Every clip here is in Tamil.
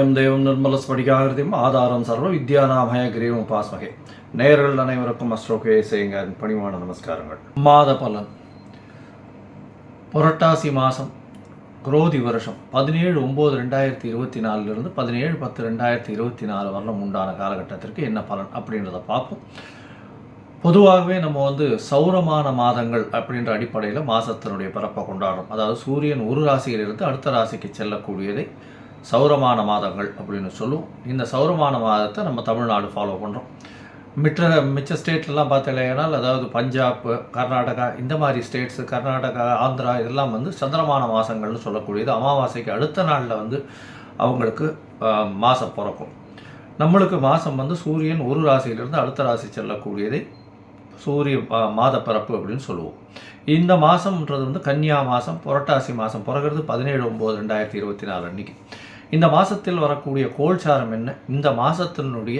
ஞானானந்தமயம் தேவம் நிர்மல ஸ்படிகாகிருதியும் ஆதாரம் சர்வ வித்யாநாமய கிரீவம் உபாஸ்மகே. நேயர்கள் அனைவருக்கும் அஸ்ரோகே செய்யுங்க பணிவான நமஸ்காரங்கள். மாத பலன். புரட்டாசி மாதம் குரோதி வருஷம் பதினேழு ஒம்பது ரெண்டாயிரத்தி இருபத்தி நாலுலேருந்து பதினேழு பத்து ரெண்டாயிரத்தி இருபத்தி நாலு வரலாம் உண்டான காலகட்டத்திற்கு என்ன பலன் அப்படின்றத பார்ப்போம். பொதுவாகவே நம்ம வந்து சௌரமான மாதங்கள் அப்படின்ற அடிப்படையில் மாதத்தினுடைய பிறப்பை கொண்டாடுறோம். அதாவது சூரியன் ஒரு ராசியிலிருந்து அடுத்த ராசிக்கு செல்லக்கூடியதை சௌரமான மாதங்கள் அப்படின்னு சொல்லுவோம் இந்த சௌரமான மாதத்தை நம்ம தமிழ்நாடு ஃபாலோ பண்ணுறோம் மிற்ற மிச்ச ஸ்டேட்லலாம் பார்த்தீங்கன்னா அதாவது பஞ்சாப் கர்நாடகா இந்த மாதிரி ஸ்டேட்ஸு கர்நாடகா ஆந்திரா இதெல்லாம் வந்து சந்திரமான மாதங்கள்னு சொல்லக்கூடியது. அமாவாசைக்கு அடுத்த நாளில் வந்து அவங்களுக்கு மாதம் பிறக்கும். நம்மளுக்கு மாதம் வந்து சூரியன் ஒரு ராசியிலிருந்து அடுத்த ராசி செல்லக்கூடியதை சூரிய மாத பிறப்பு அப்படின்னு சொல்லுவோம். இந்த மாதம்ன்றது வந்து கன்னியா மாதம் புரட்டாசி மாதம் பிறகுறது பதினேழு ஒம்பது ரெண்டாயிரத்தி இருபத்தி நாலு அன்னைக்கு. இந்த மாதத்தில் வரக்கூடிய கோல்சாரம் என்ன? இந்த மாதத்தினுடைய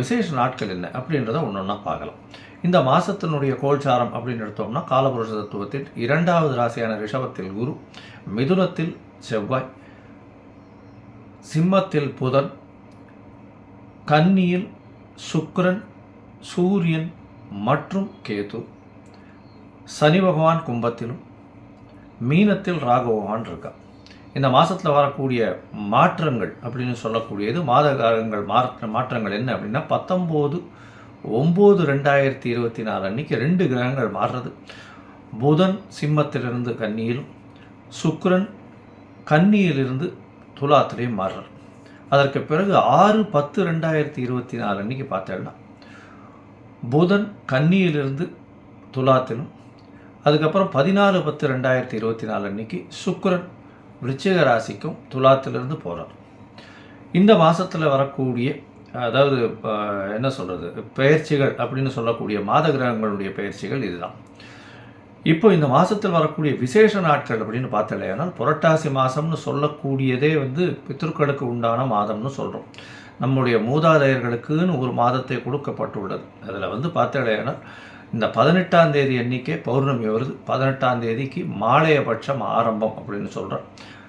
விசேஷ நாட்கள் என்ன? அப்படின்றத ஒன்று ஒன்றா பார்க்கலாம். இந்த மாதத்தினுடைய கோல்சாரம் அப்படின்னு எடுத்தோம்னா காலபுருஷ தத்துவத்தில் இரண்டாவது ராசியான ரிஷபத்தில் குரு மிதுனத்தில் செவ்வாய் சிம்மத்தில் புதன் கன்னியில் சுக்ரன் சூரியன் மற்றும் கேது. சனி பகவான் கும்பத்திலும் மீனத்தில் ராகு பகவான் இந்த மாதத்தில் வரக்கூடிய மாற்றங்கள் அப்படின்னு சொல்லக்கூடியது மாத காலங்கள் மாற்ற மாற்றங்கள் என்ன அப்படின்னா பத்தொம்போது ஒம்பது ரெண்டாயிரத்தி இருபத்தி நாலு அன்னைக்கு ரெண்டு கிரகங்கள் மாறுறது. புதன் சிம்மத்திலிருந்து கன்னியிலும் சுக்ரன் கன்னியிலிருந்து துலாத்திலையும் மாறுறார். அதற்கு பிறகு ஆறு பத்து ரெண்டாயிரத்தி இருபத்தி நாலு அன்னைக்கு பார்த்தேன்னா புதன் கன்னியிலிருந்து துலாத்திலும் அதுக்கப்புறம் பதினாலு பத்து ரெண்டாயிரத்தி இருபத்தி நாலு அன்னைக்கு சுக்ரன் விருச்சிக ராசிக்கும் துலாத்திலிருந்து போகிறார் இந்த மாதத்தில் வரக்கூடிய அதாவது என்ன சொல்கிறது பயிற்சிகள் அப்படின்னு சொல்லக்கூடிய மாத கிரகங்களுடைய பயிற்சிகள் இதுதான். இப்போ இந்த மாதத்தில் வரக்கூடிய விசேஷ நாட்கள் அப்படின்னு பார்த்தலையானால் புரட்டாசி மாதம்னு சொல்லக்கூடியதே வந்து பித்திருக்களுக்கு உண்டான மாதம்னு சொல்கிறோம் நம்முடைய மூதாதையர்களுக்குன்னு ஒரு மாதத்தை கொடுக்கப்பட்டுள்ளது. அதில் வந்து பார்த்தலையானால் இந்த பதினெட்டாம் தேதி எண்ணிக்கை பௌர்ணமி வருது. பதினெட்டாம் தேதிக்கு மாலையபட்சம் ஆரம்பம் அப்படின்னு சொல்கிறோம்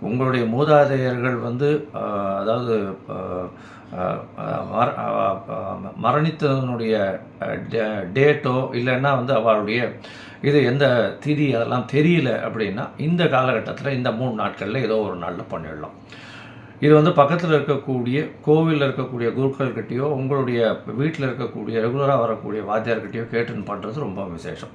உங்களுடைய மூதாதையர்கள் வந்து அதாவது ஆஹ், மரணித்ததனுடைய டே- டேட்டோ இல்லைன்னா வந்து அவளுடைய இது எந்த திதி அதெல்லாம் தெரியல அப்படின்னா இந்த காலகட்டத்தில் இந்த மூணு நாட்களில் ஏதோ ஒரு நாளில் பண்ணிடலாம். இது வந்து பக்கத்தில் இருக்கக்கூடிய கோவிலில் இருக்கக்கூடிய குருக்கள்கிட்டயோ உங்களுடைய வீட்டில் இருக்கக்கூடிய ரெகுலராக வரக்கூடிய வாத்தியார்கிட்டயோ கேட்டுன்னு பண்ணுறது ரொம்ப விசேஷம்.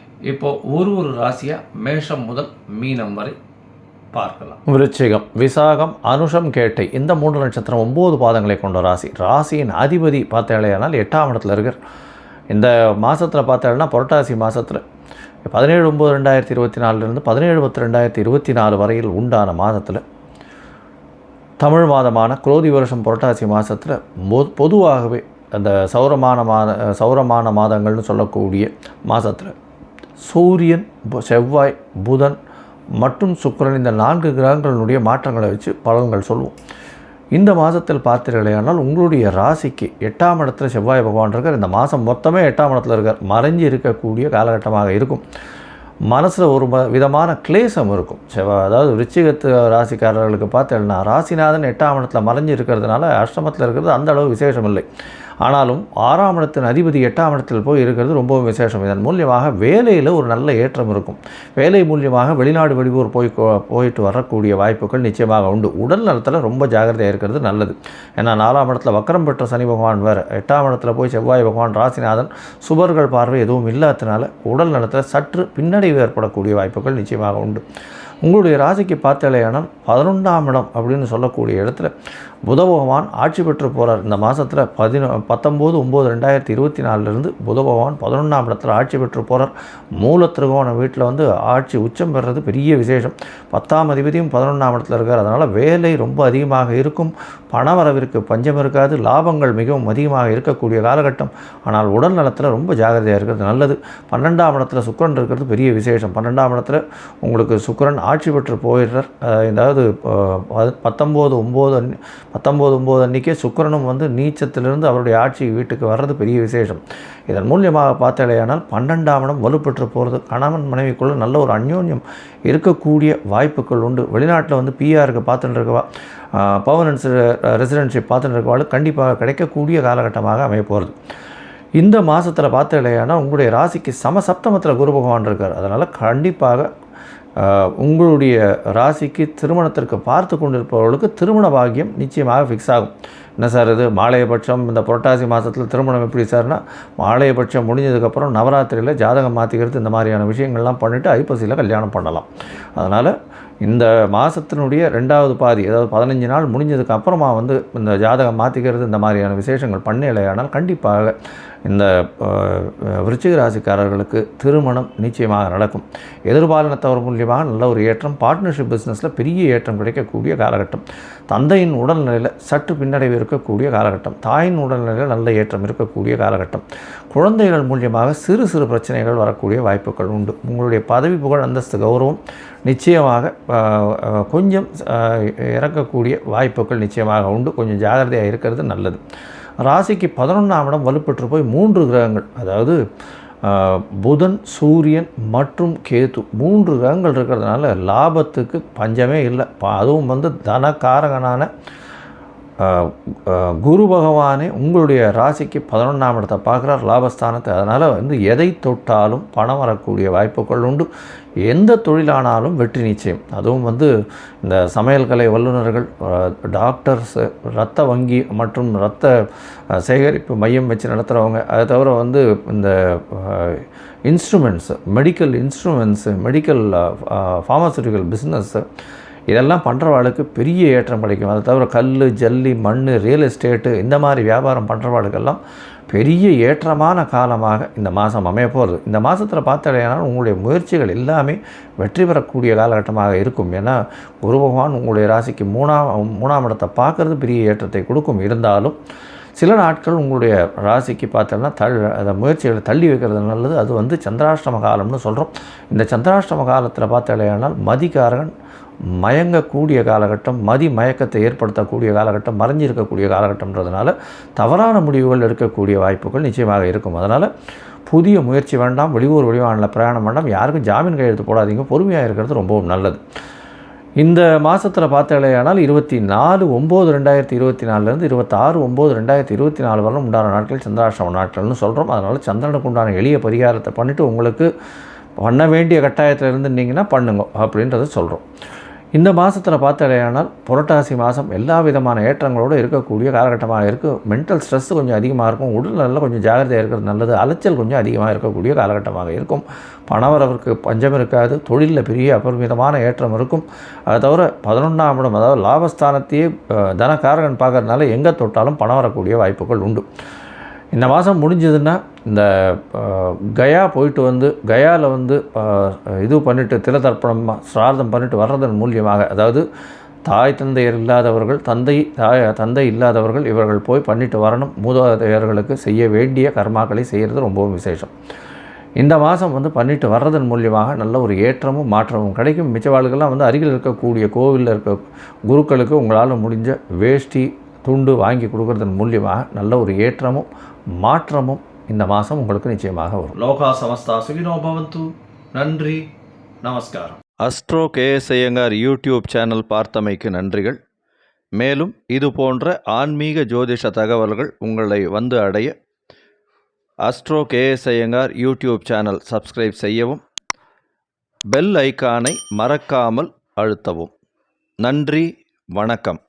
இப்போ ஒரு ஒரு ராசியாக மேஷம் முதல் மீனம் வரை பார்க்கலாம். விருச்சிகம் விசாகம் அனுஷம் கேட்டை இந்த மூன்று நட்சத்திரம் ஒம்பது பாதங்களை கொண்ட ராசி. ராசியின் அதிபதி பார்த்தாலேயானால் எட்டாம் இடத்துல இருக்கிற இந்த மாதத்தில் பார்த்தாலேனா புரட்டாசி மாதத்தில் பதினேழு ஒம்பது ரெண்டாயிரத்தி இருபத்தி நாலுலேருந்து பதினேழு பத்து ரெண்டாயிரத்தி இருபத்தி நாலு வரையில் உண்டான மாதத்தில் தமிழ் மாதமான குரோதி வருஷம் புரட்டாசி மாதத்தில் பொதுவாகவே அந்த சௌரமான மாத சௌரமான மாதங்கள்னு சொல்லக்கூடிய மாதத்தில் சூரியன் செவ்வாய் புதன் மற்றும் சுக்கிரன் இந்த நான்கு கிரகங்களினுடைய மாற்றங்களை வச்சு பலன்கள் சொல்லுவோம் இந்த மாதத்தில் பார்த்தீர்களேயானால் உங்களுடைய ராசிக்கு எட்டாம் இடத்துல செவ்வாய் பகவான் இருக்கார். இந்த மாதம் மொத்தமே எட்டாம் இடத்துல இருக்கார். மறைஞ்சு இருக்கக்கூடிய காலகட்டமாக இருக்கும். மனசில் ஒரு ம- விதமான கிளேசம் இருக்கும். செவ்வாய் அதாவது விருச்சிகத்து ராசிக்காரர்களுக்கு பார்த்தேன்னா ராசிநாதன் எட்டாம் இடத்துல மறைஞ்சு இருக்கிறதுனால அஷ்டமத்தில் இருக்கிறது அந்த அளவு விசேஷம் இல்லை ஆனாலும் ஆறாம் இடத்தின் அதிபதி எட்டாம் இடத்தில் போய் இருக்கிறது ரொம்பவும் விசேஷம். இதன் மூலியமாக வேலையில் ஒரு நல்ல ஏற்றம் இருக்கும். வேலை மூலியமாக வெளிநாடு வெளியூர் போய் போயிட்டு வரக்கூடிய வாய்ப்புகள் நிச்சயமாக உண்டு. உடல் நலத்தில் ரொம்ப ஜாகிரதையாக இருக்கிறது நல்லது. ஏன்னா நாலாம் இடத்துல வக்கரம் பெற்ற சனி பகவான் வேறு. எட்டாம் இடத்துல போய் செவ்வாய் பகவான் ராசிநாதன் சுபர்கள் பார்வை எதுவும் இல்லாததுனால உடல் நலத்தில் சற்று பின்னடைவு ஏற்படக்கூடிய வாய்ப்புகள் நிச்சயமாக உண்டு. உங்களுடைய ராசிக்கு பார்த்தாலேயானால் பதினொன்றாம் இடம் அப்படின்னு சொல்லக்கூடிய இடத்துல புத பகவான் ஆட்சி பெற்று போகிறார் இந்த மாதத்தில் பதினோ பத்தொம்போது ஒம்பது ரெண்டாயிரத்தி இருபத்தி நாலுலேருந்து புத பகவான் பதினொன்றாம் இடத்துல ஆட்சி பெற்று போகிறார் மூல திருகோண வீட்டில் வந்து ஆட்சி உச்சம் பெறுறது பெரிய விசேஷம். பத்தாம் அதிபதியும் பதினொன்றாம் இடத்துல இருக்கார். அதனால் வேலை ரொம்ப அதிகமாக இருக்கும். பணவரவிற்கு பஞ்சம் இருக்காது. லாபங்கள் மிகவும் அதிகமாக இருக்கக்கூடிய காலகட்டம். ஆனால் உடல் நலத்தில் ரொம்ப ஜாகிரதையாக இருக்கிறது நல்லது. பன்னெண்டாம் இடத்துல சுக்கிரன் இருக்கிறது பெரிய விசேஷம். பன்னெண்டாம் இடத்துல உங்களுக்கு சுக்கிரன் ஆட்சி பெற்று போயிடுறார். அதாவது பத்தொம்போது ஒம்பது பத்தொம்போது ஒம்பது அன்றைக்கே சுக்கரனும் வந்து நீச்சத்திலிருந்து அவருடைய ஆட்சி வீட்டுக்கு வர்றது பெரிய விசேஷம். இதன் மூலியமாக பார்த்தாலேயானால் பன்னெண்டாம் இடம் வலுப்பெற்று போகிறது கணவன் மனைவிக்குள்ள நல்ல ஒரு அந்யோன்யம் இருக்கக்கூடிய வாய்ப்புகள் உண்டு. வெளிநாட்டில் வந்து பிஆருக்கு பார்த்துட்டு இருக்கவா பர்மனன்ஸ் ரெசிடென்ஷிப் பார்த்துட்டு இருக்கவாள் கண்டிப்பாக கிடைக்கக்கூடிய காலகட்டமாக அமைய போகிறது இந்த மாதத்தில் பார்த்தாலேயானால் உங்களுடைய ராசிக்கு சமசப்தமத்தில் குரு பகவான் இருக்கார். அதனால் கண்டிப்பாக உங்களுடைய ராசிக்கு திருமணத்திற்கு பார்த்து கொண்டிருப்பவர்களுக்கு திருமண பாகியம் நிச்சயமாக ஃபிக்ஸ் ஆகும். என்ன சார் இது? மாலையபட்சம் இந்த புரட்டாசி மாதத்தில் திருமணம் எப்படி சார்னா மாலையபட்சம் முடிஞ்சதுக்கப்புறம் நவராத்திரியில் ஜாதகம் மாற்றிக்கிறது இந்த மாதிரியான விஷயங்கள்லாம் பண்ணிவிட்டு ஐப்பசியில் கல்யாணம் பண்ணலாம். அதனால் இந்த மாதத்தினுடைய ரெண்டாவது பாதி அதாவது பதினஞ்சு நாள் முடிஞ்சதுக்கு அப்புறமா வந்து இந்த ஜாதகம் மாற்றிக்கிறது இந்த மாதிரியான விசேஷங்கள் பண்ணலையானால் கண்டிப்பாக இந்த விருச்சிக ராசிக்காரர்களுக்கு திருமணம் நிச்சயமாக நடக்கும். எதிர்பாலினத்தவர் மூலியமாக நல்ல ஒரு ஏற்றம் பார்ட்னர்ஷிப் பிஸ்னஸில் பெரிய ஏற்றம் கிடைக்கக்கூடிய காலகட்டம். தந்தையின் உடல்நிலையில் சற்று பின்னடைவு இருக்கக்கூடிய காலகட்டம். தாயின் உடல்நிலையில் நல்ல ஏற்றம் இருக்கக்கூடிய காலகட்டம். குழந்தைகள் மூலியமாக சிறு சிறு பிரச்சனைகள் வரக்கூடிய வாய்ப்புகள் உண்டு. உங்களுடைய பதவி புகழ் அந்தஸ்து கௌரவம் நிச்சயமாக கொஞ்சம் இறக்கக்கூடிய வாய்ப்புகள் நிச்சயமாக உண்டு. கொஞ்சம் ஜாகிரதையாக இருக்கிறது நல்லது. ராசிக்கு பதினொன்றாம் இடம் வலுப்பெற்று போய் மூன்று கிரகங்கள். அதாவது புதன் சூரியன் மற்றும் கேது. மூன்று கிரகங்கள் இருக்கிறதுனால லாபத்துக்கு பஞ்சமே இல்லை. அதுவும் வந்து தனக்காரகனான குரு பகவானே உங்களுடைய ராசிக்கு பதினொன்றாம் இடத்தை பார்க்குறார் லாபஸ்தானத்தை. அதனால் வந்து எதை தொட்டாலும் பணம் வரக்கூடிய வாய்ப்புகள் உண்டு. எந்த தொழிலானாலும் வெற்றி நிச்சயம். அதுவும் வந்து இந்த சமையல் கலை வல்லுநர்கள் ஆஹ், டாக்டர்ஸ் வங்கி மற்றும் ரத்த சேகரிப்பு மையம் வச்சு நடத்துகிறவங்க அதை தவிர வந்து இந்த instruments medical instruments medical pharmaceutical business இதெல்லாம் பண்ணுறவாளுக்கு பெரிய ஏற்றம் கிடைக்கும். அதை தவிர கல் ஜல்லி மண் ரியல் எஸ்டேட்டு இந்த மாதிரி வியாபாரம் பண்ணுறவாளுக்கெல்லாம் பெரிய ஏற்றமான காலமாக இந்த மாதம் அமைய போகிறது இந்த மாதத்தில் பார்த்தடையானால் உங்களுடைய முயற்சிகள் எல்லாமே வெற்றி பெறக்கூடிய காலகட்டமாக இருக்கும். ஏன்னா குரு பகவான் உங்களுடைய ராசிக்கு மூணாம் மூணாம் இடத்தை பார்க்குறது பெரிய ஏற்றத்தை கொடுக்கும். இருந்தாலும் சில நாட்கள் உங்களுடைய ராசிக்கு பார்த்தோம்னா தள் அந்த முயற்சிகளை தள்ளி வைக்கிறது நல்லது. அது வந்து சந்திராஷ்டம காலம்னு சொல்கிறோம் இந்த சந்திராஷ்டம காலத்தில் பார்த்தாலேயானால் மதிக்காரகன் மயங்கக்கூடிய காலகட்டம் மதி மயக்கத்தை ஏற்படுத்தக்கூடிய காலகட்டம் மறைஞ்சிருக்கக்கூடிய காலகட்டம்ன்றதுனால தவறான முடிவுகள் எடுக்கக்கூடிய வாய்ப்புகள் நிச்சயமாக இருக்கும். அதனால் புதிய முயற்சி வேண்டாம் வெளியூர் வெளிவானில் பிரயாணம் வேண்டாம் யாருக்கும் ஜாமீன் கையெழுத்து போடாதீங்க. பொறுமையாக இருக்கிறது ரொம்பவும் நல்லது. இந்த மாதத்தில் பார்த்தாலேயானால் இருபத்தி நாலு ஒம்பது ரெண்டாயிரத்தி இருபத்தி நாலுலேருந்து இருபத்தாறு ஒம்பது ரெண்டாயிரத்தி இருபத்தி நாலு வரலும் உண்டான நாட்கள் சந்திராஷ்டம நாட்கள்னு சொல்கிறோம் அதனால் சந்திரனுக்கு உண்டான எளிய பரிகாரத்தை பண்ணிவிட்டு உங்களுக்கு பண்ண வேண்டிய கட்டாயத்தில் இருந்துட்டீங்கன்னா பண்ணுங்க அப்படின்றத சொல்கிறோம் இந்த மாதத்தில் பார்த்தடையானால் புரட்டாசி மாதம் எல்லா விதமான ஏற்றங்களோடு இருக்கக்கூடிய காலகட்டமாக இருக்குது மென்டல் ஸ்ட்ரெஸ் கொஞ்சம் அதிகமாக இருக்கும். உடல்நலில் கொஞ்சம் ஜாகிரதையாக இருக்கிறது நல்லது. அலைச்சல் கொஞ்சம் அதிகமாக இருக்கக்கூடிய காலகட்டமாக இருக்கும். பணவரவருக்கு பஞ்சம் இருக்காது. தொழிலில் பெரிய அபரிமிதமான ஏற்றம் இருக்கும். அதை தவிர பதினொன்றாம் இடம் அதாவது லாபஸ்தானத்தையே தனக்காரகன் பார்க்கறதுனால எங்கே தொட்டாலும் பணம் வரக்கூடிய வாய்ப்புகள் உண்டு. இந்த மாதம் முடிஞ்சதுன்னா இந்த கயா போயிட்டு வந்து கயாவில் வந்து இது பண்ணிவிட்டு திலதர்ப்பணம் சிரார்த்தம் பண்ணிட்டு வர்றதன் மூலியமாக அதாவது தாய் தந்தையர் இல்லாதவர்கள் தந்தை தாய் தந்தை இல்லாதவர்கள் இவர்கள் போய் பண்ணிட்டு வரணும். மூதாதையர்களுக்கு செய்ய வேண்டிய கர்மாக்களை செய்கிறது ரொம்பவும் விசேஷம். இந்த மாதம் வந்து பண்ணிட்டு வர்றதன் மூலியமாக நல்ல ஒரு ஏற்றமும் மாற்றமும் கிடைக்கும். மிச்சவாளுக்கெல்லாம் வந்து அருகில் இருக்கக்கூடிய கோவிலில் இருக்க குருக்களுக்கு உங்களால் முடிஞ்ச வேஷ்டி துண்டு வாங்கி கொடுக்கறதன் மூலியமாக நல்ல ஒரு ஏற்றமும் மாற்றமும் இந்த மாதம் உங்களுக்கு நிச்சயமாக வரும். லோகா சமஸ்தா சுகினோ பவந்து. நன்றி நமஸ்காரம். Astro KS Iyengar YouTube channel பார்த்தமைக்கு நன்றிகள். மேலும் இது போன்ற ஆன்மீக ஜோதிஷ தகவல்கள் உங்களை வந்து அடைய astro KS Iyengar YouTube channel subscribe செய்யவும் பெல் ஐகானை மறக்காமல் அழுத்தவும். நன்றி வணக்கம்.